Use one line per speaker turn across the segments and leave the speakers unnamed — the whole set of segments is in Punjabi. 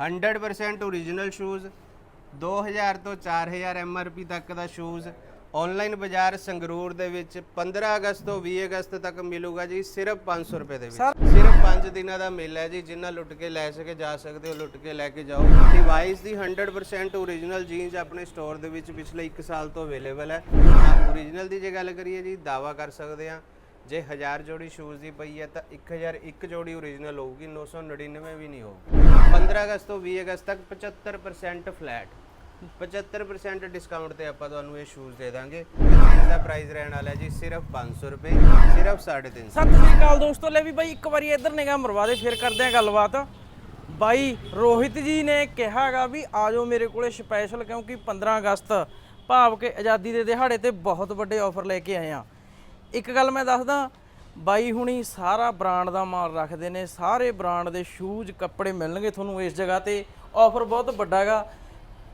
100% ਓਰੀਜਨਲ ਸ਼ੂਜ਼ 2000 ਤੋਂ 4000 ਐਮਆਰਪੀ ਤੱਕ ਦਾ ਸ਼ੂਜ਼ ਆਨਲਾਈਨ ਬਾਜ਼ਾਰ ਸੰਗਰੂਰ ਦੇ ਵਿੱਚ 15 ਅਗਸਤ ਤੋਂ 20 ਅਗਸਤ ਤੱਕ ਮਿਲੂਗਾ ਜੀ ਸਿਰਫ 500 ਰੁਪਏ ਦੇ ਵਿੱਚ। ਸਿਰਫ 5 ਦਿਨਾਂ ਦਾ ਮੇਲਾ ਹੈ ਜੀ ਜਿੰਨਾ ਲੁੱਟ ਕੇ ਲੈ ਸਕੇ ਜਾ ਸਕਦੇ ਹੋ ਲੁੱਟ ਕੇ ਲੈ ਕੇ ਜਾਓ। ਡਿਵਾਈਸ ਦੀ 100% ਓਰੀਜਨਲ ਜੀਨਸ ਆਪਣੇ ਸਟੋਰ ਦੇ ਵਿੱਚ ਪਿਛਲੇ 1 ਸਾਲ ਤੋਂ ਅਵੇਲੇਬਲ ਹੈ। ਓਰੀਜਨਲ ਦੀ ਜੇ ਗੱਲ ਕਰੀਏ ਜੀ ਦਾਵਾ ਕਰ ਸਕਦੇ ਹਾਂ ਜੇ 1000 ਜੋੜੀ ਸ਼ੂਜ਼ ਦੀ ਪਈ ਹੈ ਤਾਂ 1001 ਜੋੜੀ ਓਰੀਜਨਲ ਹੋਊਗੀ 999 ਵੀ ਨਹੀਂ ਹੋਊਗੀ। 15 ਅਗਸਤ ਤੋਂ 20 ਅਗਸਤ ਤੱਕ 75% ਫਲੈਟ 75% ਡਿਸਕਾਊਂਟ ਤੇ ਆਪਾਂ ਤੁਹਾਨੂੰ ਇਹ ਸ਼ੂਜ਼ ਦੇ ਦਾਂਗੇ। ਇਸ ਪ੍ਰਾਈਸ ਰਹਿਣ ਵਾਲਾ ਜੀ ਸਿਰਫ 500 ਰੁਪਏ, ਸਿਰਫ 350
ਸਤਿ ਸ੍ਰੀ ਅਕਾਲ ਦੋਸਤੋ, ਲੈ ਵੀ ਬਾਈ ਇੱਕ ਵਾਰੀ ਇੱਧਰ ਨਿਗਾਹ ਮਰਵਾ ਦੇ, ਫਿਰ ਕਰਦੇ ਆ ਗੱਲਬਾਤ। ਬਾਈ ਰੋਹਿਤ ਜੀ ਨੇ ਕਿਹਾਗਾ ਵੀ ਆਜੋ ਮੇਰੇ ਕੋਲੇ ਸਪੈਸ਼ਲ ਕਿਉਂਕਿ 15 ਅਗਸਤ ਭਾਵ ਕਿ ਆਜ਼ਾਦੀ ਦੇ ਦਿਹਾੜੇ ਤੇ ਬਹੁਤ ਵੱਡੇ ਆਫਰ ਲੈ ਕੇ ਆਏ ਆ ਇੱਕ ਗੱਲ ਮੈਂ ਦੱਸਦਾ ਬਾਈ ਹੁਣੀ ਸਾਰਾ ਬ੍ਰਾਂਡ ਦਾ ਮਾਲ ਰੱਖਦੇ ਨੇ ਸਾਰੇ ਬ੍ਰਾਂਡ ਦੇ ਸ਼ੂਜ਼ ਕੱਪੜੇ ਮਿਲਣਗੇ ਤੁਹਾਨੂੰ ਇਸ ਜਗ੍ਹਾ ਤੇ। ਆਫਰ ਬਹੁਤ ਵੱਡਾ ਹੈਗਾ।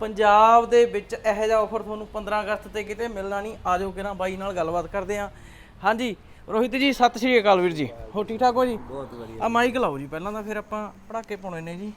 ਪੰਜਾਬ ਦੇ ਵਿੱਚ ਇਹੋ ਜਿਹਾ ਆਫਰ ਤੁਹਾਨੂੰ 15 ਅਗਸਤ ਤੇ ਕਿਤੇ ਮਿਲਣਾ ਨਹੀਂ। ਆਜੋ ਕਿਰਾਂ ਬਾਈ ਨਾਲ ਗੱਲਬਾਤ ਕਰਦੇ ਆ ਹਾਂਜੀ ਰੋਹਿਤ ਜੀ ਸਤਿ ਸ਼੍ਰੀ ਅਕਾਲ ਵੀਰ ਜੀ। ਹੋ ਠੀਕ ਠਾਕ ਹੋ ਜੀ? ਬਹੁਤ ਵਧੀਆ। ਆ ਮਾਈਕ ਲਾਓ ਜੀ ਪਹਿਲਾਂ ਤਾਂ ਫਿਰ ਆਪਾਂ ਪੜਾਕੇ ਪਾਉਣੇ ਨੇ ਜੀ।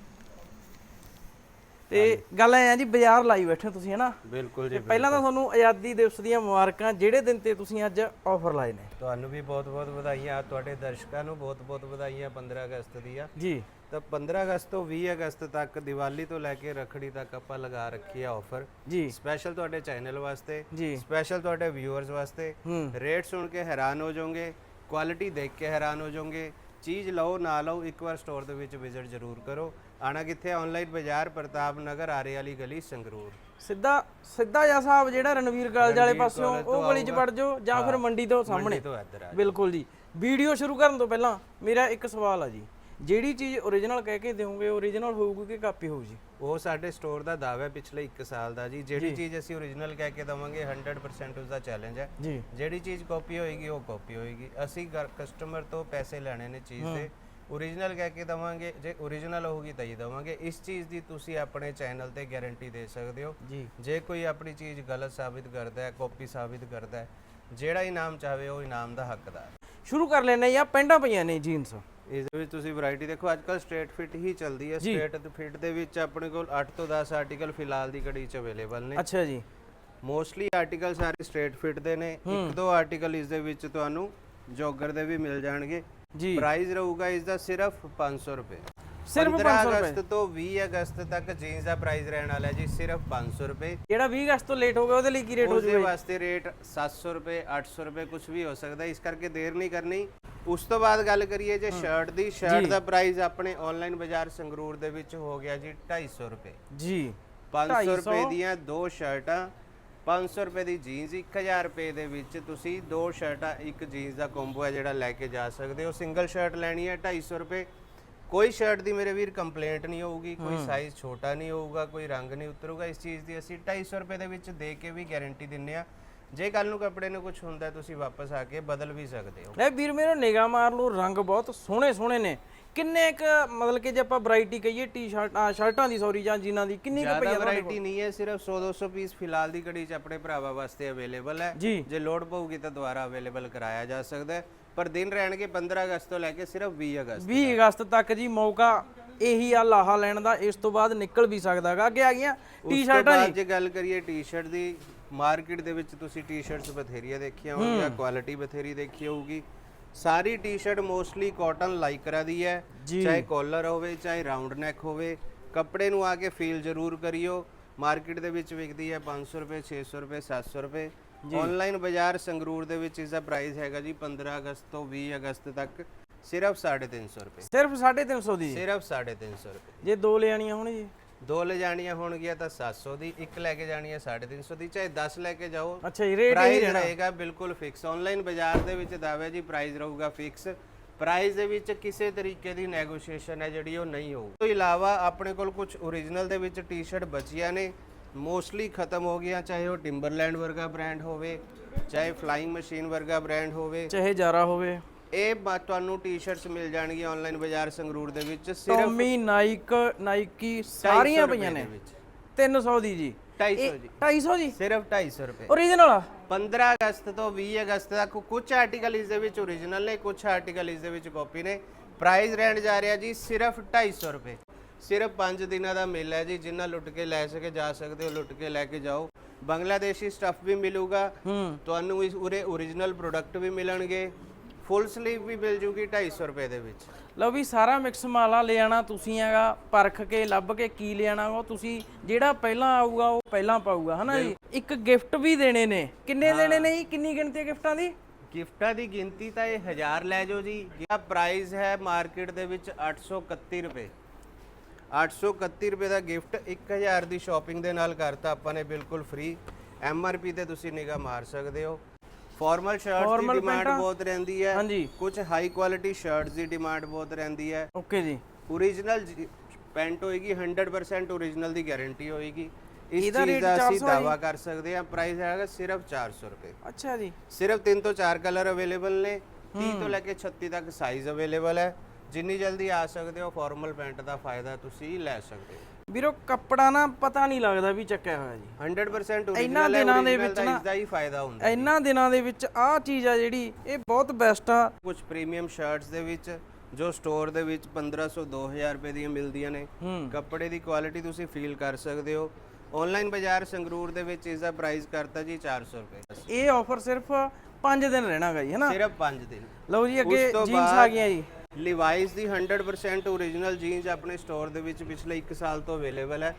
ਤੇ ਗੱਲ ਐ ਆ ਜੀ ਬਾਜ਼ਾਰ ਲਾਈ ਬੈਠੇ ਤੁਸੀਂ ਹਨਾ
ਬਿਲਕੁਲ ਜੀ
ਪਹਿਲਾਂ ਤਾਂ ਤੁਹਾਨੂੰ ਆਜ਼ਾਦੀ ਦਿਵਸ ਦੀਆਂ ਮੁਬਾਰਕਾਂ ਜਿਹੜੇ ਦਿਨ ਤੇ ਤੁਸੀਂ ਅੱਜ ਆਫਰ ਲਾਏ ਨੇ?
ਤੁਹਾਨੂੰ ਵੀ ਬਹੁਤ-ਬਹੁਤ ਵਧਾਈਆਂ। ਤੁਹਾਡੇ ਦਰਸ਼ਕਾਂ ਨੂੰ ਬਹੁਤ-ਬਹੁਤ ਵਧਾਈਆਂ 15 ਅਗਸਤ ਦੀਆਂ।
ਜੀ।
ਤਾਂ 15 ਅਗਸਤ ਤੋਂ 20 ਅਗਸਤ ਤੱਕ ਦੀਵਾਲੀ ਤੋਂ ਲੈ ਕੇ ਰੱਖੜੀ ਤੱਕ ਆਪਾਂ ਲਗਾ ਰੱਖੀ ਆ ਆਫਰ।
ਜੀ।
ਸਪੈਸ਼ਲ ਤੁਹਾਡੇ ਚੈਨਲ ਵਾਸਤੇ
ਜੀ।
ਸਪੈਸ਼ਲ ਤੁਹਾਡੇ ਵਿਊਅਰਸ ਵਾਸਤੇ। ਰੇਟ ਸੁਣ ਕੇ ਹੈਰਾਨ ਹੋ ਜਾਓਗੇ ਕੁਆਲਿਟੀ ਦੇਖ ਕੇ ਹੈਰਾਨ ਹੋ ਜਾਓਗੇ ਚੀਜ਼ ਲਓ ਨਾ ਲਓ ਇੱਕ ਵਾਰ ਸਟੋਰ ਦੇ ਵਿੱਚ ਵਿਜ਼ਿਟ ਜ਼ਰੂਰ ਕਰੋ। ਆਣਾ ਕਿੱਥੇ ਆਨਲਾਈਨ ਬਾਜ਼ਾਰ ਪ੍ਰਤਾਪ ਨਗਰ ਆਰੇ ਵਾਲੀ ਗਲੀ ਸੰਗਰੂਰ।
ਸਿੱਧਾ ਸਿੱਧਾ ਜਿਹਾ ਸਾਹਿਬ ਜਿਹੜਾ ਰਣਵੀਰ ਕਾਲਜ ਵਾਲੇ ਪਾਸਿਓਂ ਉਹ ਗਲੀ 'ਚ ਵੜ ਜਾਓ ਜਾਂ ਫਿਰ ਮੰਡੀ ਤੋਂ ਸਾਹਮਣੇ। ਬਿਲਕੁਲ ਜੀ। ਵੀਡੀਓ ਸ਼ੁਰੂ ਕਰਨ ਤੋਂ ਪਹਿਲਾਂ ਮੇਰਾ ਇੱਕ ਸਵਾਲ ਆ ਜੀ। ਜਿਹੜੀ ਚੀਜ਼ ਓਰੀਜਨਲ ਕਹਿ ਕੇ ਦਿਓਗੇ ਓਰੀਜਨਲ ਹੋਊਗੀ ਕਿ ਕਾਪੀ ਹੋਊ ਜੀ?
ਉਹ ਸਾਡੇ ਸਟੋਰ ਦਾ ਦਾਅਵਾ ਹੈ ਪਿਛਲੇ 1 ਸਾਲ ਦਾ ਜੀ। ਜਿਹੜੀ ਚੀਜ਼ ਅਸੀਂ ਓਰੀਜਨਲ ਕਹਿ ਕੇ ਦਵਾਂਗੇ 100% ਉਸ ਦਾ ਚੈਲੰਜ ਹੈ।
ਜੀ।
ਜਿਹੜੀ ਚੀਜ਼ ਕਾਪੀ ਹੋਏਗੀ ਉਹ ਕਾਪੀ ਹੋਏਗੀ। ਅਸੀਂ ਕਸਟਮਰ ਤੋਂ ਪੈਸੇ ਲੈਣੇ ਨੇ ਚੀਜ਼ ਦੇ। ਓਰੀਜਨਲ ਕਹਿ ਕੇ ਦਵਾਂਗੇ ਜੇ ਓਰੀਜਨਲ ਹੋਊਗੀ ਤਾਂ ਹੀ ਦਵਾਂਗੇ। ਇਸ ਚੀਜ਼ ਦੀ ਤੁਸੀਂ ਆਪਣੇ ਚੈਨਲ ਤੇ ਗਾਰੰਟੀ ਦੇ ਸਕਦੇ ਹੋ।
ਜੀ।
ਕੋਈ ਆਪਣੀ ਚੀਜ਼ ਗਲਤ ਸਾਬਿਤ ਕਰਦਾ ਹੈ ਕਾਪੀ ਸਾਬਿਤ ਕਰਦਾ ਹੈ ਜਿਹੜਾ ਇਨਾਮ ਚਾਹਵੇ ਉਹ ਇਨਾਮ ਦਾ ਹੱਕਦਾਰ।
ਸ਼ੁਰੂ ਕਰ ਲੈਣੇ ਆ ਪੈਂਡਾਂ ਪਈਆਂ ਨੇ ਜੀਨਸ
ਇਸ ਦੇ ਵਿੱਚ ਤੁਸੀਂ ਵੈਰਾਈਟੀ ਦੇਖੋ ਅੱਜ ਕੱਲ ਸਟ੍ਰੇਟ ਫਿਟ ਹੀ ਚੱਲਦੀ ਹੈ। ਸਟ੍ਰੇਟ ਫਿਟ ਦੇ ਵਿੱਚ ਆਪਣੇ ਕੋਲ 8 ਤੋਂ 10 ਆਰਟੀਕਲ ਫਿਲਹਾਲ ਦੀ ਘੜੀ 'ਚ ਅਵੇਲੇਬਲ ਨੇ।
ਅੱਛਾ ਜੀ।
ਮੋਸਟਲੀ ਆਰਟੀਕਲ ਸਾਰੇ ਸਟ੍ਰੇਟ ਫਿਟ ਦੇ ਨੇ। ਇੱਕ ਦੋ ਆਰਟੀਕਲ ਇਸ ਦੇ ਵਿੱਚ ਤੁਹਾਨੂੰ ਜੋਗਰ ਦੇ ਵੀ ਮਿਲ ਜਾਣਗੇ।
ਜੀ।
ਪ੍ਰਾਈਸ ਰਹੂਗਾ ਇਸ ਦਾ ਸਿਰਫ 500 ਰੁਪਏ।
ਸਿਰਫ
15
500 ਰੁਪਏ
ਅਗਸਤ ਤੋਂ 20 ਅਗਸਤ ਤੱਕ ਜੀਨਸ ਦਾ ਪ੍ਰਾਈਸ ਰਹਿਣ ਵਾਲਾ ਹੈ ਜੀ ਸਿਰਫ 500 ਰੁਪਏ।
ਜਿਹੜਾ 20 ਅਗਸਤ ਤੋਂ ਲੇਟ ਹੋ ਗਿਆ ਉਹਦੇ ਲਈ ਕੀ ਰੇਟ ਹੋ
ਉਹਦੇ ਵਾਸਤੇ ਰੇਟ 700 ਰੁਪਏ 800 ਰੁਪਏ ਕੁਝ ਵੀ ਹੋ ਸਕਦਾ ਹੈ, ਇਸ ਕਰਕੇ ਦੇਰ ਨਹੀਂ ਕਰਨੀ। ਉਸ ਤੋਂ ਬਾਅਦ ਗੱਲ ਕਰੀਏ ਜੇ ਸ਼ਰਟ ਦੀ ਸ਼ਰਟ ਦਾ ਪ੍ਰਾਈਸ ਆਪਣੇ ਆਨਲਾਈਨ ਬਾਜ਼ਾਰ ਸੰਗਰੂਰ ਦੇ ਵਿੱਚ ਹੋ ਗਿਆ ਜੀ 250 ਰੁਪਏ।
ਜੀ।
500 ਰੁਪਏ ਦੀਆਂ ਦੋ ਸ਼ਰਟਾਂ 500 ਰੁਪਏ ਦੀ ਜੀਨਸ 1000 ਰੁਪਏ ਦੇ ਵਿੱਚ ਤੁਸੀਂ ਦੋ ਸ਼ਰਟਾਂ ਇੱਕ ਜੀਨਸ ਦਾ ਕੰਬੋ ਹੈ ਜਿਹੜਾ ਲੈ ਕੇ ਜਾ ਸਕਦੇ ਹੋ। ਸਿੰਗਲ ਸ਼ਰਟ ਲੈਣੀ ਹੈ 250 ਰੁਪਏ ਕੋਈ ਸ਼ਰਟ ਦੀ ਮੇਰੇ ਵੀਰ ਕੰਪਲੇਂਟ ਨਹੀਂ ਹੋਊਗੀ ਕੋਈ ਸਾਈਜ਼ ਛੋਟਾ ਨਹੀਂ ਹੋਊਗਾ ਕੋਈ ਰੰਗ ਨਹੀਂ ਉਤਰੂਗਾ ਇਸ ਚੀਜ਼ ਦੀ ਅਸੀਂ 250 ਰੁਪਏ ਦੇ ਵਿੱਚ ਦੇ ਕੇ ਵੀ ਗਾਰੰਟੀ ਦਿੰਨੇ ਆ ਜੇ ਕੱਲ ਨੂੰ ਕੱਪੜੇ ਨੂੰ ਕੁਝ ਹੁੰਦਾ ਤੁਸੀਂ ਵਾਪਸ ਆ ਕੇ ਬਦਲ ਵੀ ਸਕਦੇ ਹੋ।
ਲੈ ਵੀਰ ਮੇਰੇ ਨਿਗਾਹ ਮਾਰ ਲਓ ਰੰਗ ਬਹੁਤ ਸੋਹਣੇ ਸੋਹਣੇ ਨੇ। ਕਿੰਨੇ ਕ ਮਤਲਬ ਕਿ ਜੇ ਆਪਾਂ ਵੈਰਾਈਟੀ ਕਹੀਏ ਟੀ-ਸ਼ਰਟਾਂ ਸ਼ਰਟਾਂ ਦੀ ਸੌਰੀ ਜਾਂ ਜੀਨਾਂ ਦੀ ਕਿੰਨੀ ਕੁ ਪਈ
ਜ਼ਿਆਦਾ ਵੈਰਾਈਟੀ ਨਹੀਂ ਹੈ ਸਿਰਫ 100 200 ਪੀਸ ਫਿਲਹਾਲ ਦੀ ਘੜੀ 'ਚ ਆਪਣੇ ਭਰਾਵਾਂ ਵਾਸਤੇ ਅਵੇਲੇਬਲ ਹੈ।
ਜੀ।
ਜੇ ਲੋਡ ਪਊਗੀ ਤਾਂ ਦੁਬਾਰਾ ਅਵੇਲੇਬਲ ਕਰਾਇਆ ਜਾ ਸਕਦਾ ਹੈ। ਪਰ ਦਿਨ ਰਹਿਣਗੇ 15 ਅਗਸਤ ਤੋਂ ਲੈ ਕੇ ਸਿਰਫ 20 ਅਗਸਤ
20 ਅਗਸਤ ਤੱਕ ਜੀ ਮੌਕਾ ਇਹੀ ਆ ਲਾਹਾ ਲੈਣ ਦਾ ਇਸ ਤੋਂ ਬਾਅਦ ਨਿਕਲ ਵੀ ਸਕਦਾ ਹੈਗਾ। ਅੱਗੇ ਆ ਗਈਆਂ ਟੀ-ਸ਼ਰਟਾਂ
ਬਾਅਦ ਜੇ। ਗੱਲ ਕਰੀਏ ਟੀ-ਸ਼ਰਟ ਦੀ ਮਾਰਕੀਟ ਦੇ ਵਿੱਚ ਤੁਸੀਂ ਟੀ-ਸ਼ਰਟਸ ਬਥੇਰੀਆਂ ਦੇਖੀਆਂ ਹੋਣਗੀਆਂ ਕੁਆਲਿਟੀ ਬਥੇਰੀ ਦੇਖੀ ਹੋਊਗੀ। ਸਾਰੀ T shirt mostly cotton lycra ਦੀ ਹੈ। ਚਾਹੇ ਕਾਲਰ ਹੋਵੇ ਚਾਹੇ ਰਾਉਂਡ ਨੈਕ ਹੋਵੇ ਕੱਪੜੇ ਨੂੰ ਆ ਕੇ ਫੀਲ ਜ਼ਰੂਰ ਕਰਿਓ। ਮਾਰਕੀਟ ਦੇ ਵਿੱਚ ਵਿਕਦੀ ਹੈ 500 ਰੁਪਏ 600 ਰੁਪਏ 700 ਰੁਪਏ। ਆਨਲਾਈਨ ਬਾਜ਼ਾਰ ਸੰਗਰੂਰ ਦੇ ਵਿੱਚ ਇਸ ਦਾ ਪ੍ਰਾਈਸ ਹੈਗਾ ਜੀ 15 ਅਗਸਤ ਤੋਂ 20 ਅਗਸਤ ਤੱਕ। ਸਿਰਫ 350 ਰੁਪਏ।
ਸਿਰਫ 350 ਦੀ।
ਸਿਰਫ 350 ਰੁਪਏ।
ਜੇ ਦੋ ਲੈਣੀਆਂ ਹੋਣ ਜੀ।
ਦੋ ਲੈ ਜਾਣੀਆਂ ਹੋਣਗੀਆਂ ਤਾਂ 700 ਦੀ ਇੱਕ ਲੈ ਕੇ ਜਾਣੀ ਹੈ 350 ਦੀ ਚਾਹੇ 10 ਲੈ ਕੇ ਜਾਓ।
ਅੱਛਾ ਜੀ ਰੇਟ
ਪ੍ਰਾਈਸ ਰਹੇਗਾ ਬਿਲਕੁਲ ਫਿਕਸ ਆਨਲਾਈਨ ਬਾਜ਼ਾਰ ਦੇ ਵਿੱਚ ਦਾਅਵੇ ਜੀ ਪ੍ਰਾਈਸ ਰਹੂਗਾ ਫਿਕਸ ਪ੍ਰਾਈਸ ਦੇ ਵਿੱਚ ਕਿਸੇ ਤਰੀਕੇ ਦੀ ਨੈਗੋਸ਼ੀਏਸ਼ਨ ਹੈ ਜਿਹੜੀ ਉਹ ਨਹੀਂ ਹੋਊ। ਤੋਂ ਇਲਾਵਾ ਆਪਣੇ ਕੋਲ ਕੁਝ ਓਰੀਜਨਲ ਦੇ ਵਿੱਚ ਟੀ-ਸ਼ਰਟ ਬਚੀਆਂ ਨੇ। ਮੋਸਟਲੀ ਖਤਮ ਹੋ ਗਈਆਂ ਚਾਹੇ ਉਹ ਟਿੰਬਰਲੈਂਡ ਵਰਗਾ ਬ੍ਰਾਂਡ ਹੋਵੇ ਚਾਹੇ ਫਲਾਈਂਗ ਮਸ਼ੀਨ ਵਰਗਾ ਬ੍ਰਾਂਡ ਹੋਵੇ।
ਚਾਹੇ ਜਾਰਾ ਹੋਵੇ।
ਇਹ ਤੁਹਾਨੂੰ ਟੀ-ਸ਼ਰਟਸ ਮਿਲ ਜਾਣਗੀਆਂ ਆਨਲਾਈਨ ਬਾਜ਼ਾਰ ਸੰਗਰੂਰ ਦੇ ਵਿੱਚ ਸਿਰਫ
ਟੋਮੀ ਨਾਈਕ ਨਾਈਕੀ ਸਾਰੀਆਂ
250
ਪਈਆਂ ਨੇ।
ਦੇ ਵਿੱਚ।
300 ਦੀ ਜੀ।
250 ਜੀ।
250 ਜੀ?
ਸਿਰਫ 250 ਰੁਪਏ।
ਓਰੀਜਨਲ
15 ਅਗਸਤ ਤੋਂ 20 ਅਗਸਤ ਤੱਕ ਕੁਝ ਆਰਟੀਕਲ ਇਸ ਦੇ ਵਿੱਚ ਓਰੀਜਨਲ ਨੇ ਕੁਝ ਆਰਟੀਕਲ ਇਸ ਦੇ ਵਿੱਚ ਕਾਪੀ ਨੇ। ਪ੍ਰਾਈਸ ਰਹਿਣ ਜਾ ਰਿਹਾ ਜੀ ਸਿਰਫ 250 ਰੁਪਏ। ਸਿਰਫ 5 ਦਿਨਾਂ ਦਾ ਮੇਲਾ ਹੈ ਜੀ ਜਿੰਨਾ ਲੁੱਟ ਕੇ ਲੈ ਸਕੇ ਜਾ ਸਕਦੇ ਹੋ ਲੁੱਟ ਕੇ ਲੈ ਕੇ ਜਾਓ। ਬੰਗਲਾਦੇਸ਼ੀ ਸਟੱਫ ਵੀ ਮਿਲੂਗਾ।
ਹੂੰ।
ਤੁਹਾਨੂੰ ਇਸ ਉਰੇ origignal ਪ੍ਰੋਡਕਟ ਵੀ ਮਿਲਣਗੇ। ਫੁੱਲ ਸਲੀਵ ਵੀ ਮਿਲ ਜੂਗੀ 250 ਰੁਪਏ ਦੇ ਵਿੱਚ।
ਲਓ ਵੀ ਸਾਰਾ ਮਿਕਸ ਮਾਲਾ ਲੈ ਆਣਾ ਤੁਸੀਂ ਹੈਗਾ ਪਰਖ ਕੇ ਲੱਭ ਕੇ ਕੀ ਲੈ ਆਣਾ ਉਹ ਤੁਸੀਂ ਜਿਹੜਾ ਪਹਿਲਾਂ ਆਊਗਾ ਉਹ ਪਹਿਲਾਂ ਪਾਊਗਾ ਹਨਾ ਜੀ? ਇੱਕ ਗਿਫਟ ਵੀ ਦੇਣੇ ਨੇ। ਕਿੰਨੇ ਦੇਣੇ ਨੇ ਜੀ? ਕਿੰਨੀ ਗਿਣਤੀ ਗਿਫਟਾਂ ਦੀ?
ਗਿਫਟਾਂ ਦੀ ਗਿਣਤੀ ਤਾਂ ਇਹ 1000 ਲੈ ਜਾਓ ਜੀ। ਇਹਦਾ ਪ੍ਰਾਈਸ ਹੈ ਮਾਰਕੀਟ ਦੇ ਵਿੱਚ 831 ਰੁਪਏ। 831 ਰੁਪਏ ਦਾ ਗਿਫਟ 1000 ਦੀ ਸ਼ਾਪਿੰਗ ਦੇ ਨਾਲ ਕਰਤਾ ਆਪਾਂ ਨੇ ਬਿਲਕੁਲ ਫ੍ਰੀ ਐਮਆਰਪੀ ਤੇ ਤੁਸੀਂ ਨਿਗਾਹ ਮਾਰ ਸਕਦੇ ਹੋ। ਫਾਰਮਲ ਸ਼ਰਟਸ ਦੀ ਡਿਮਾਂਡ? ਬਹੁਤ ਰਹਿੰਦੀ ਹੈ।
ਹਾਂਜੀ।
ਕੁਝ ਹਾਈ ਕੁਆਲਿਟੀ ਸ਼ਰਟਸ ਦੀ ਡਿਮਾਂਡ ਬਹੁਤ ਰਹਿੰਦੀ ਹੈ।
ਓਕੇ ਜੀ।
ਓਰੀਜਨਲ ਪੈਂਟ ਹੋਏਗੀ 100% ਓਰੀਜਨਲ ਦੀ ਗਾਰੰਟੀ ਹੋਏਗੀ। ਇਸ ਚੀਜ਼ ਦਾ ਅਸੀਂ
400 ਹੈ ਜੀ?
ਦਾਵਾ ਕਰ ਸਕਦੇ ਹਾਂ। ਪ੍ਰਾਈਸ ਹੈਗਾ ਸਿਰਫ 400 ਰੁਪਏ।
ਅੱਛਾ ਜੀ।
ਸਿਰਫ 3 ਤੋਂ 4 ਕਲਰ ਅਵੇਲੇਬਲ ਨੇ। 30 ਤੋਂ ਲੈ ਕੇ 36 ਤੱਕ ਸਾਈਜ਼ ਅਵੇਲੇਬਲ ਹੈ। ਜਿੰਨੀ ਜਲਦੀ ਆ ਸਕਦੇ ਹੋ ਫਾਰਮਲ ਪੈਂਟ ਦਾ ਫਾਇਦਾ ਤੁਸੀਂ ਲੈ ਸਕਦੇ ਹੋ।
ਵੀਰੋ ਕੱਪੜਾ ਨਾ ਪਤਾ ਨਹੀਂ ਲੱਗਦਾ ਵੀ ਚੱਕਿਆ ਹੋਇਆ ਜੀ।
100%
ਇਹਨਾਂ ਦਿਨਾਂ ਦੇ ਵਿੱਚ ਨਾ-
ਇਸ ਦਾ ਹੀ ਫਾਇਦਾ ਹੁੰਦਾ।
ਇਹਨਾਂ ਦਿਨਾਂ ਦੇ ਵਿੱਚ ਆਹ ਚੀਜ਼ ਆ ਜਿਹੜੀ ਇਹ ਬਹੁਤ ਬੈਸਟ ਆ।
ਕੁਝ ਪ੍ਰੀਮੀਅਮ ਸ਼ਰਟਸ ਦੇ ਵਿੱਚ ਜੋ ਸਟੋਰ ਦੇ ਵਿੱਚ 1500 2000 ਰੁਪਏ ਦੀਆਂ ਮਿਲਦੀਆਂ ਨੇ। ਕੱਪੜੇ ਦੀ ਕੁਆਲਿਟੀ ਤੁਸੀਂ ਫੀਲ ਕਰ ਸਕਦੇ ਹੋ। ਆਨਲਾਈਨ ਬਾਜ਼ਾਰ ਸੰਗਰੂਰ ਦੇ ਵਿੱਚ ਇਸ ਦਾ ਪ੍ਰਾਈਸ ਕਰਤਾ ਜੀ 400 ਰੁਪਏ।
ਇਹ ਆਫਰ ਸਿਰਫ 5 ਦਿਨ ਰਹਿਣਾਗਾ ਜੀ ਹਨਾ
ਸਿਰਫ 5 ਦਿਨ।
ਲਓ ਜੀ ਅੱਗੇ ਜੀਨਸ ਆ ਗਈਆਂ ਜੀ।
ਲਿਵਾਈਸ ਦੀ 100% ਓਰੀਜਨਲ ਜੀਨਸ ਆਪਣੇ ਸਟੋਰ ਦੇ ਵਿੱਚ ਪਿਛਲੇ 1 ਸਾਲ ਤੋਂ ਅਵੇਲੇਬਲ ਹੈ।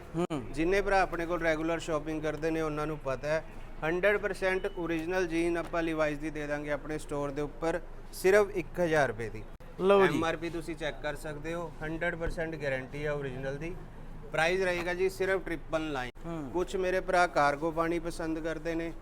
ਜਿੰਨੇ ਭਰਾ ਆਪਣੇ ਕੋਲ ਰੈਗੂਲਰ ਸ਼ਾਪਿੰਗ ਕਰਦੇ ਨੇ ਉਹਨਾਂ ਨੂੰ ਪਤਾ ਹੈ। 100% ਓਰੀਜਨਲ ਜੀਨ ਆਪਾਂ ਲਿਵਾਈਸ ਦੀ ਦੇ ਦਾਂਗੇ ਆਪਣੇ ਸਟੋਰ ਦੇ ਉੱਪਰ ਸਿਰਫ 1000 ਰੁਪਏ ਦੀ।
ਲਓ ਜੀ।
ਐਮਆਰਪੀ ਤੁਸੀਂ ਚੈੱਕ ਕਰ ਸਕਦੇ ਹੋ 100% ਗਾਰੰਟੀ ਹੈ ਓਰੀਜਨਲ ਦੀ। ਪ੍ਰਾਈਸ ਰਹੇਗਾ ਜੀ ਸਿਰਫ ਟ੍ਰਿਪਲ ਲਾਈਨ
ਹੂੰ।
ਕੁਝ ਮੇਰੇ ਭਰਾ ਕਾਰਗੋ ਪਾਣੀ ਪਸੰਦ ਕਰਦੇ ਨੇ।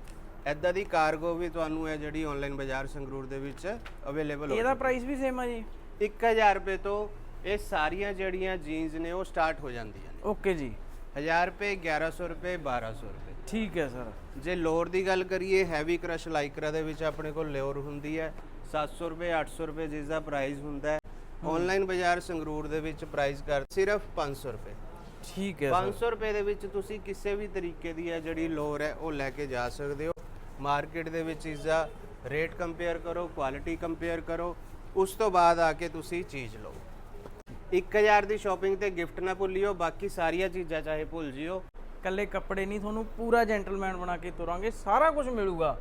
ਐਦਾਂ ਦੀ ਕਾਰਗੋ ਵੀ ਤੁਹਾਨੂੰ ਹੈ ਜਿਹੜੀ ਆਨਲਾਈਨ ਬਾਜ਼ਾਰ ਸੰਗਰੂਰ ਦੇ ਵਿੱਚ ਅਵੇਲੇਬਲ ਹੋ
ਇਹਦਾ ਪ੍ਰਾਈਸ ਵੀ ਸੇਮ ਆ ਜੀ।
1000 ਰੁਪਏ ਤੋਂ ਇਹ ਸਾਰੀਆਂ ਜਿਹੜੀਆਂ ਜੀਨਸ ਨੇ ਉਹ ਸਟਾਰਟ ਹੋ ਜਾਂਦੀਆਂ ਨੇ।
ਓਕੇ ਜੀ।
1000 ਰੁਪਏ 1100 ਰੁਪਏ 1200 ਰੁਪਏ।
ਠੀਕ ਹੈ ਸਰ।
ਜੇ ਲੋਰ ਦੀ ਗੱਲ ਕਰੀਏ ਹੈਵੀ ਕ੍ਰਸ਼ ਲਾਈਕਰਾ ਦੇ ਵਿੱਚ ਆਪਣੇ ਕੋਲ ਲੋਰ ਹੁੰਦੀ ਹੈ। 700 ਰੁਪਏ 800 ਰੁਪਏ ਜਿਸ ਦਾ ਪ੍ਰਾਈਸ ਹੁੰਦਾ ਹੈ। ਆਨਲਾਈਨ ਬਾਜ਼ਾਰ ਸੰਗਰੂਰ ਦੇ ਵਿੱਚ ਪ੍ਰਾਈਸ ਕਰ ਸਿਰਫ 500 ਰੁਪਏ।
ਠੀਕ ਹੈ
500 ਰੁਪਏ ਦੇ ਵਿੱਚ ਤੁਸੀਂ ਕਿਸੇ ਵੀ ਤਰੀਕੇ ਦੀ ਹੈ ਜਿਹੜੀ ਲੋਰ ਹੈ ਉਹ ਲੈ ਕੇ ਜਾ ਸਕਦੇ ਹੋ। ਮਾਰਕੀਟ ਦੇ ਵਿੱਚ ਇਸ ਦਾ ਰੇਟ ਕੰਪੇਅਰ ਕਰੋ ਕੁਆਲਿਟੀ ਕੰਪੇਅਰ ਕਰੋ। ਉਸ ਤੋਂ ਬਾਅਦ ਆ ਕੇ ਤੁਸੀਂ ਚੀਜ਼ ਲਓ। 1000 ਦੀ ਸ਼ਾਪਿੰਗ ਤੇ ਗਿਫਟ ਨਾ ਭੁੱਲਿਓ ਬਾਕੀ ਸਾਰੀਆਂ ਚੀਜ਼ਾਂ ਚਾਹੇ ਭੁੱਲ ਜਿਓ।
ਕੱਲੇ ਕੱਪੜੇ ਨਹੀਂ ਤੁਹਾਨੂੰ ਪੂਰਾ ਜੈਂਟਲਮੈਨ ਬਣਾ ਕੇ ਤੁਰਾਂਗੇ ਸਾਰਾ ਕੁਝ ਮਿਲੂਗਾ।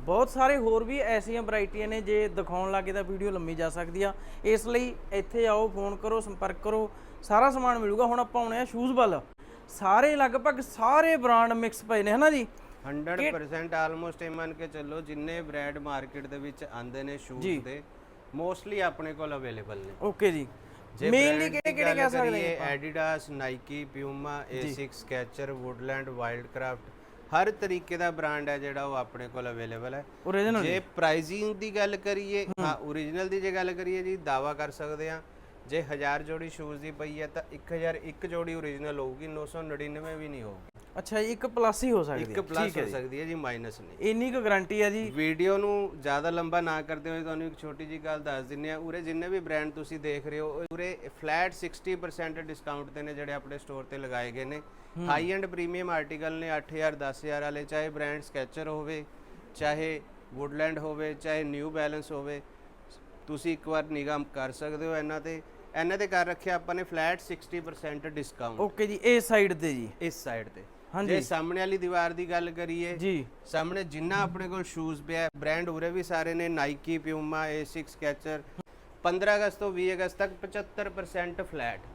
ਬਹੁਤ ਸਾਰੇ ਹੋਰ ਵੀ ਐਸੀਆਂ ਵੈਰਾਈਟੀਆਂ ਨੇ ਜੇ ਦਿਖਾਉਣ ਲੱਗੇ ਤਾਂ ਵੀਡੀਓ ਲੰਮੀ ਜਾ ਸਕਦੀ ਆ। ਇਸ ਲਈ ਇੱਥੇ ਆਓ ਫੋਨ ਕਰੋ ਸੰਪਰਕ ਕਰੋ ਸਾਰਾ ਸਮਾਨ ਮਿਲੂਗਾ। ਹੁਣ ਆਪਾਂ ਆਉਣੇ ਆ ਸ਼ੂਜ਼ ਵੱਲ। ਸਾਰੇ ਲਗਭਗ ਸਾਰੇ ਬ੍ਰਾਂਡ ਮਿਕਸ ਪਏ ਨੇ ਹਨਾ ਜੀ?
100% ਆਲਮੋਸਟ ਇਹ ਮੰਨ ਕੇ ਚੱਲੋ ਜਿੰਨੇ ਬ੍ਰਾਂਡ ਮਾਰਕੀਟ ਦੇ ਵਿੱਚ ਆਂਦੇ ਨੇ ਸ਼ੂਜ਼ ਦੇ ਮੋਸਟਲੀ ਆਪਣੇ ਕੋਲ ਅਵੇਲੇਬਲ ਨੇ।
ਓਕੇ ਜੀ। ਮੇਨਲੀ ਕਿਹੜੇ ਕਿਹੜੇ ਕਹਿ ਸਕਦੇ ਆਪਾਂ?
Adidas Nike Puma A6 Skechers Woodland Wildcraft ਹਰ ਤਰੀਕੇ ਦਾ ਬ੍ਰਾਂਡ ਹੈ ਜਿਹੜਾ ਉਹ ਆਪਣੇ ਕੋਲ ਅਵੇਲੇਬਲ ਹੈ।
ਓਰੀਜਨਲ
ਜੇ ਪ੍ਰਾਈਸਿੰਗ ਦੀ ਗੱਲ ਕਰੀਏ ਹਾਂ। ਓਰੀਜਨਲ ਦੀ ਜੇ ਗੱਲ ਕਰੀਏ ਜੀ ਦਾਵਾ ਕਰ ਸਕਦੇ ਆ ਜੇ 1000 ਜੋੜੀ ਸ਼ੂਜ਼ ਦੀ ਪਈ ਹੈ ਤਾਂ 1000 ਇੱਕ ਜੋੜੀ ਓਰੀਜਨਲ ਹੋਊਗੀ 999 ਵੀ ਨਹੀਂ ਹੋਊਗੀ।
ਅੱਛਾ ਜੀ ਇੱਕ ਪਲੱਸ ਹੀ ਹੋ ਸਕਦੀ
ਇੱਕ
ਹੈ।
ਪਲੱਸ ਹੋ ਸਕਦੀ ਹੈ ਜੀ ਮਾਈਨਸ ਨਹੀਂ।
ਇੰਨੀ ਕੁ ਗਾਰੰਟੀ ਹੈ ਜੀ।
ਵੀਡੀਓ ਨੂੰ ਜ਼ਿਆਦਾ ਲੰਬਾ ਨਾ ਕਰਦੇ ਹੋਏ ਤੁਹਾਨੂੰ ਇੱਕ ਛੋਟੀ ਜੀ ਗੱਲ ਦੱਸ ਦਿੰਨੇ ਆ ਉਰੇ ਜਿੰਨੇ ਵੀ ਬ੍ਰਾਂਡ ਤੁਸੀਂ ਦੇਖ ਰਹੇ ਹੋ ਉਰੇ ਫਲੈਟ 60% ਡਿਸਕਾਊਂਟ ਤੇ ਨੇ ਜਿਹੜੇ ਆਪਣੇ ਸਟੋਰ ਤੇ ਲਗਾਏ ਗਏ ਨੇ। ਹਾਈ ਐਂਡ ਪ੍ਰੀਮੀਅਮ ਆਰਟੀਕਲ ਨੇ 8000 10000 ਵਾਲੇ ਚਾਹੇ ਬ੍ਰਾਂਡ ਸਕੈਚਰ ਹੋਵੇ ਚਾਹੇ ਵੁੱਡਲੈਂਡ ਹੋਵੇ ਚਾਹੇ ਨਿਊ ਬੈਲੈਂਸ ਹੋਵੇ ਤੁਸੀਂ ਇੱਕ ਵਾਰ ਨਿਗਾਹ ਕਰ ਸਕਦੇ ਹੋ ਇਹਨਾਂ ਤੇ। ਇਹਨਾਂ ਤੇ ਕਰ ਰੱਖਿਆ ਆਪਾਂ ਨੇ ਫਲੈਟ 60% ਡਿਸਕਾਊਂਟ
ਓਕੇ ਜੀ ਇਹ ਸਾਈਡ ਤੇ ਜੀ।
ਇਸ ਸਾਈਡ ਤੇ। ਜੇ ਸਾਹਮਣੇ ਵਾਲੀ ਦੀਵਾਰ ਦੀ ਗੱਲ ਕਰੀਏ
ਜੀ।
ਸਾਹਮਣੇ ਜਿੰਨਾ ਆਪਣੇ ਕੋਲ ਸ਼ੂਜ਼ ਪਿਆ ਬ੍ਰਾਂਡ ਉਰੇ ਵੀ ਸਾਰੇ ਨੇ ਨਾਈਕੀ ਪਿਊਮਾ A6 ਸਕੈਚਰ 15 ਅਗਸਤ ਤੋਂ 20 ਅਗਸਤ ਤੱਕ 75% ਫਲੈਟ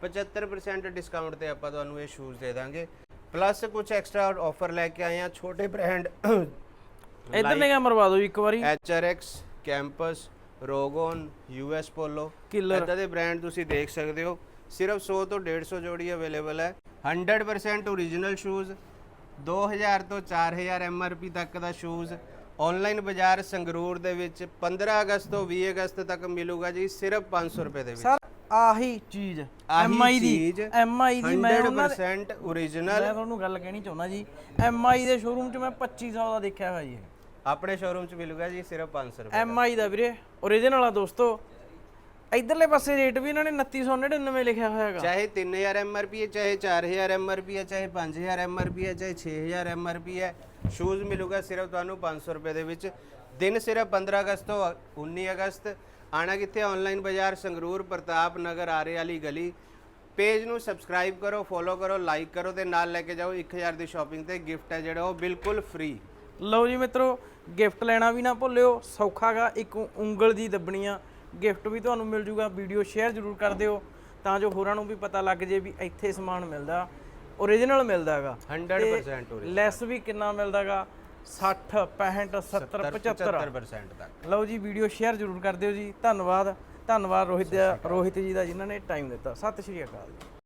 75% ਡਿਸਕਾਊਂਟ ਤੇ ਆਪਾਂ ਤੁਹਾਨੂੰ ਇਹ ਸ਼ੂਜ਼ ਦੇ ਦਾਂਗੇ। ਪਲੱਸ ਕੁਝ ਐਕਸਟਰਾ ਆਫਰ ਲੈ ਕੇ ਆਏ ਆ ਛੋਟੇ ਬ੍ਰਾਂਡ
ਇਧਰ ਨੇ ਮਰਵਾ ਦਿਓ ਇੱਕ ਵਾਰੀ।
HRX Campus Wrogn US Polo. ਇਦਾਂ ਦੇ ਬ੍ਰਾਂਡ ਤੁਸੀਂ ਦੇਖ ਸਕਦੇ ਹੋ। ਸਿਰਫ 100 ਤੋਂ 150 ਜੋੜੀ ਅਵੇਲੇਬਲ ਹੈ। 100% ਓਰੀਜਨਲ ਸ਼ੂਜ਼ 2000 ਤੋਂ 4000 MRP ਤੱਕ ਦਾ ਸ਼ੂਜ਼ ਆਨਲਾਈਨ ਬਾਜ਼ਾਰ ਸੰਗਰੂਰ ਦੇ ਵਿੱਚ 15 ਅਗਸਤ ਤੋਂ 20 ਅਗਸਤ ਤੱਕ ਮਿਲੂਗਾ ਜੀ ਸਿਰਫ 500 ਰੁਪਏ ਦੇ ਵਿੱਚ।
ਸਰ ਆਹੀ ਚੀਜ਼ MI ਦੀ MI ਦੀ ਮੈਂ ਉਹਨਾਂ ਦੇ
100% ਓਰੀਜਨਲ
ਮੈਂ ਤੁਹਾਨੂੰ ਗੱਲ ਕਹਿਣੀ ਚਾਹੁੰਦਾ ਜੀ MI ਦੇ ਸ਼ੋਰੂਮ 'ਚ ਮੈਂ 2500 ਦਾ ਦੇਖਿਆ ਹੋਇਆ ਜੀ
ਆਪਣੇ ਸ਼ੋਰੂਮ 'ਚ ਮਿਲੂਗਾ ਜੀ ਸਿਰਫ 500 ਰੁਪਏ
MI ਦਾ ਵੀਰੇ ਓਰੀਜਨਲ ਆ ਦੋਸਤੋ। ਇਧਰਲੇ ਪਾਸੇ ਰੇਟ ਵੀ ਇਹਨਾਂ ਨੇ 2999 ਲਿਖਿਆ ਹੋਇਆ ਹੈਗਾ
ਚਾਹੇ 3000 ਐਮਆਰਪੀ ਹੈ ਚਾਹੇ 4000 ਐਮਆਰਪੀ ਹੈ ਚਾਹੇ 5000 ਐਮਆਰਪੀ ਹੈ ਚਾਹੇ 6000 ਐਮਆਰਪੀ ਹੈ ਸ਼ੂਜ਼ ਮਿਲੂਗਾ ਸਿਰਫ ਤੁਹਾਨੂੰ 500 ਰੁਪਏ ਦੇ ਵਿੱਚ। ਦਿਨ ਸਿਰਫ 15 ਅਗਸਤ ਤੋਂ 19 ਅਗਸਤ। ਆਣਾ ਕਿੱਥੇ? ਆਨਲਾਈਨ ਬਾਜ਼ਾਰ ਸੰਗਰੂਰ ਪ੍ਰਤਾਪ ਨਗਰ ਆਰੇ ਵਾਲੀ ਗਲੀ। ਪੇਜ ਨੂੰ ਸਬਸਕ੍ਰਾਈਬ ਕਰੋ ਫੋਲੋ ਕਰੋ ਲਾਈਕ ਕਰੋ ਤੇ ਨਾਲ ਲੈ ਕੇ ਜਾਓ। 1000 ਦੀ ਸ਼ਾਪਿੰਗ ਤੇ ਗਿਫਟ ਹੈ ਜਿਹੜਾ ਉਹ ਬਿਲਕੁਲ ਫ੍ਰੀ
ਲਓ ਜੀ ਮਿੱਤਰੋ ਗਿਫਟ ਲੈਣਾ ਵੀ ਨਾ ਭੁੱਲਿਓ ਸੌਖਾਗਾ ਇੱਕ ਉਂਗਲ ਦੀ ਦੱਬਣੀ ਆ। ਗਿਫਟ ਵੀ ਤੁਹਾਨੂੰ ਮਿਲ ਜੂਗਾ ਵੀਡੀਓ ਸ਼ੇਅਰ ਜ਼ਰੂਰ ਕਰ ਦਿਓ ਤਾਂ ਜੋ ਹੋਰਾਂ ਨੂੰ ਵੀ ਪਤਾ ਲੱਗ ਜੇ ਵੀ ਇੱਥੇ ਸਮਾਨ ਮਿਲਦਾ ਓਰੀਜਨਲ ਮਿਲਦਾਗਾ
100% ਉਰੇ
ਲੈਸ ਵੀ ਕਿੰਨਾ ਮਿਲਦਾਗਾ 60 65 70 75
75% ਤੱਕ।
ਲਓ ਜੀ ਵੀਡੀਓ ਸ਼ੇਅਰ ਜ਼ਰੂਰ ਕਰ ਦਿਓ ਜੀ। ਧੰਨਵਾਦ ਧੰਨਵਾਦ ਰੋਹਿਤ ਰੋਹਿਤ ਜੀ ਦਾ ਜਿਨ੍ਹਾਂ ਨੇ ਟਾਈਮ ਦਿੱਤਾ। ਸਤਿ ਸ਼੍ਰੀ ਅਕਾਲ ਜੀ।